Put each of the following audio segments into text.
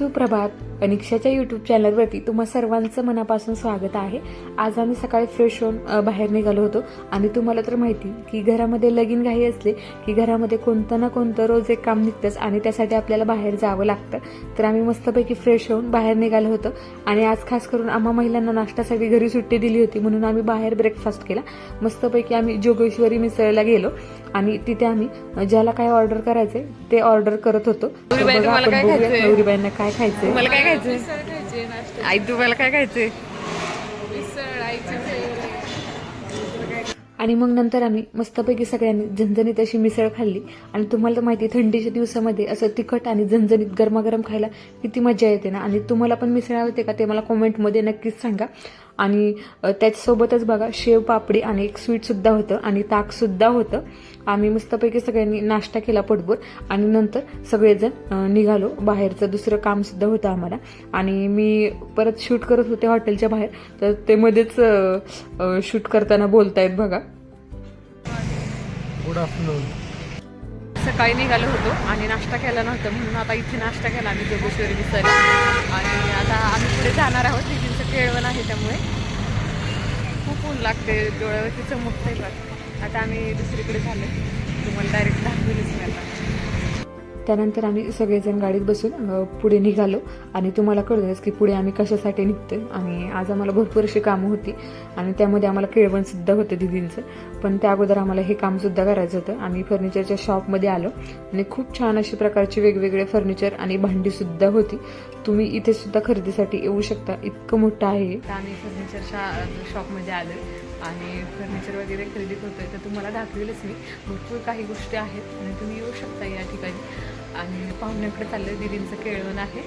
सुप्रभात अनिक्षाच्या यूट्यूब चॅनलवरती तुम्हा सर्वांचं मनापासून स्वागत आहे. आज आम्ही सकाळी फ्रेश होऊन बाहेर निघालो होतो. आणि तुम्हाला तर माहिती की घरामध्ये लगीन घाई असले की घरामध्ये कोणतं ना कोणतं रोज एक काम निघतंच आणि त्यासाठी आपल्याला बाहेर जावं लागतं. तर आम्ही मस्तपैकी फ्रेश होऊन बाहेर निघालो होतो. आणि आज खास करून आम्हा महिलांना नाश्त्यासाठी घरी सुट्टी दिली होती म्हणून आम्ही बाहेर ब्रेकफास्ट केला. मस्तपैकी आम्ही जोगेश्वरी मिसळला गेलो. आणि तिथे आम्ही ज्याला काय ऑर्डर करायचे ते ऑर्डर करत होतो. काय गौरीबाई, बघा, काय बघूया खायचंय? आई तुम्हाला काय खायचंय? मिसळ आईची favorite. आणि मग नंतर आम्ही मस्तपैकी सगळ्यांनी झणझणीत अशी मिसळ खाल्ली. आणि तुम्हाला तर माहिती आहे, थंडीच्या दिवसामध्ये असं तिखट आणि झणझणीत गरमागरम खायला किती मजा येते ना. आणि तुम्हाला पण मिसळ आवडते का ते मला कॉमेंटमध्ये नक्कीच सांगा. आणि त्याच्यासोबतच बघा शेव पापडी आणि एक स्वीटसुद्धा होतं आणि ताकसुद्धा होतं. आम्ही मस्तपैकी सगळ्यांनी नाश्ता केला पोटभर आणि नंतर सगळेजण निघालो. बाहेरचं दुसरं कामसुद्धा होतं आम्हाला. आणि मी परत शूट करत होते हॉटेलच्या बाहेर. तर ते मध्येच शूट करताना बोलतायत बघा. गुड आफ्टरनून सकाळी निघालो होतो आणि नाश्ता केला नव्हता म्हणून आता इथे नाश्ता केला आम्ही जोगेश्वरी मिसळ. आणि आता आम्ही पुढे जाणार आहोत तिथींचं केळवण आहे त्यामुळे. खूप ऊन लागते डोळ्यावरती चमकते बघ. आता आम्ही दुसरीकडे झालो तुम्हाला डायरेक्ट दाखवलीच मी त्यानंतर आम्ही सगळेजण गाडीत बसून पुढे निघालो. आणि तुम्हाला कळलंच की पुढे आम्ही कशासाठी निघतो आणि आज आम्हाला भरपूर अशी कामं होती. आणि त्यामध्ये आम्हाला केळवणसुद्धा होतं दिदींचं. पण त्या अगोदर आम्हाला हे कामसुद्धा करायचं होतं. आम्ही फर्निचरच्या शॉपमध्ये आलो. आणि खूप छान अशी प्रकारचे वेगवेगळे फर्निचर आणि भांडीसुद्धा होती. तुम्ही इथे सुद्धा खरेदीसाठी येऊ शकता. इतकं मोठं आहे आम्ही फर्निचरच्या शॉपमध्ये आलो आणि फर्निचर वगैरे खरेदी करतोय. तर तुम्हाला दाखवेलच मी. भरपूर काही गोष्टी आहेत. आणि तुम्ही येऊ शकता या ठिकाणी. आणि पाहुण्याकडे चाललं दिदींचं केळवण आहे.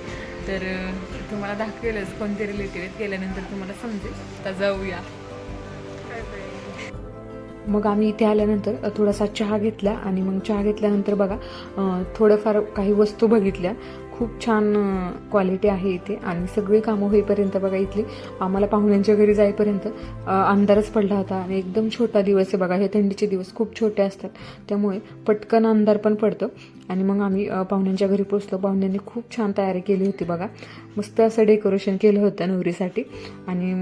तर तुम्हाला दाखवेलच कोणते रिलेटिव्ह आहेत. गेल्यानंतर तुम्हाला समजेल. तर जाऊया. मग आम्ही इथे आल्यानंतर थोडासा चहा घेतला आणि मग चहा घेतल्यानंतर बघा थोडंफार काही वस्तू बघितल्या. खूप छान क्वालिटी आहे इथे. आणि सगळी कामं होईपर्यंत बघा इथली आम्हाला पाहुण्यांच्या घरी जाईपर्यंत अंधारच पडला होता. आणि एकदम छोटा दिवस आहे बघा. हे थंडीचे दिवस खूप छोटे असतात. त्यामुळे पटकन अंधार पण पडतो. आणि मग आम्ही पाहुण्यांच्या घरी पोचलो पाहुण्यांनी खूप छान तयारी केली होती बघा. मस्त असं डेकोरेशन केलं होतं नवरीसाठी. आणि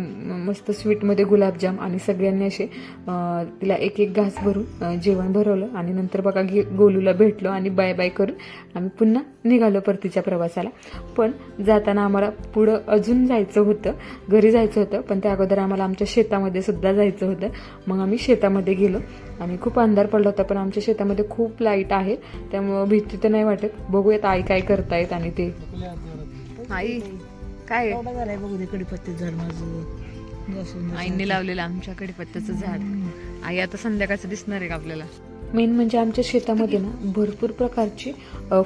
मस्त स्वीटमध्ये गुलाबजाम आणि सगळ्यांनी असे तिला एक एक घास भरून जेवण भरवलं. आणि नंतर बघा गे गोलूला भेटलो आणि बाय बाय करून आम्ही पुन्हा निघालो परतीच्या प्रवासाला. पण जाताना आम्हाला पुढं अजून जायचं होतं. घरी जायचं होतं. पण त्या अगोदर आम्हाला आमच्या शेतामध्ये सुद्धा जायचं होतं. मग आम्ही शेतामध्ये गेलो. आणि खूप अंधार पडला होता पण आमच्या शेतामध्ये खूप लाइट आहे. त्यामुळं भीती तर नाही वाटत. बघूयात आई काय करतायत आणि ते. आई काय? झालाय बघू दे कडीपत्ते झाड माझं. लसूण आईने लावलेलं आमच्या कडीपत्त्याचं झाड. आई आता संध्याकाळचं दिसणार आहे का आपल्याला? मेन म्हणजे आमच्या शेतामध्ये ना भरपूर प्रकारची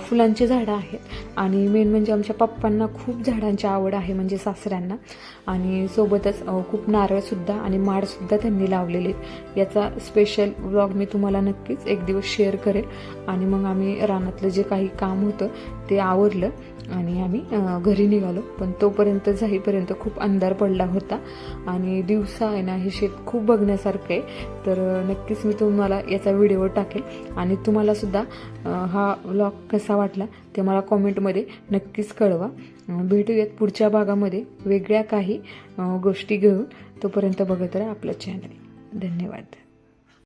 फुलांची झाडं आहेत. आणि मेन म्हणजे आमच्या पप्पांना खूप झाडांची आवड आहे म्हणजे सासऱ्यांना. आणि सोबतच खूप नारळसुद्धा आणि माडसुद्धा त्यांनी लावलेले आहेत. याचा स्पेशल व्लॉग मी तुम्हाला नक्कीच एक दिवस शेअर करेन आणि मग आम्ही रानातलं जे काही काम होतं ते आवरलं आणि आम्ही घरी निघालो. पण तोपर्यंत जाईपर्यंत खूप अंधार पडला होता. आणि दिवसा आहे ना हे शेत खूप बघण्यासारखं आहे. तर नक्कीच मी तुम्हाला याचा व्हिडिओ टाकेल. आणि तुम्हालासुद्धा हा व्लॉग कसा वाटला ते मला कॉमेंटमध्ये नक्कीच कळवा. भेटूयात पुढच्या भागामध्ये वेगळ्या काही गोष्टी घेऊन. तोपर्यंत बघत राहा आपलं चॅनल धन्यवाद.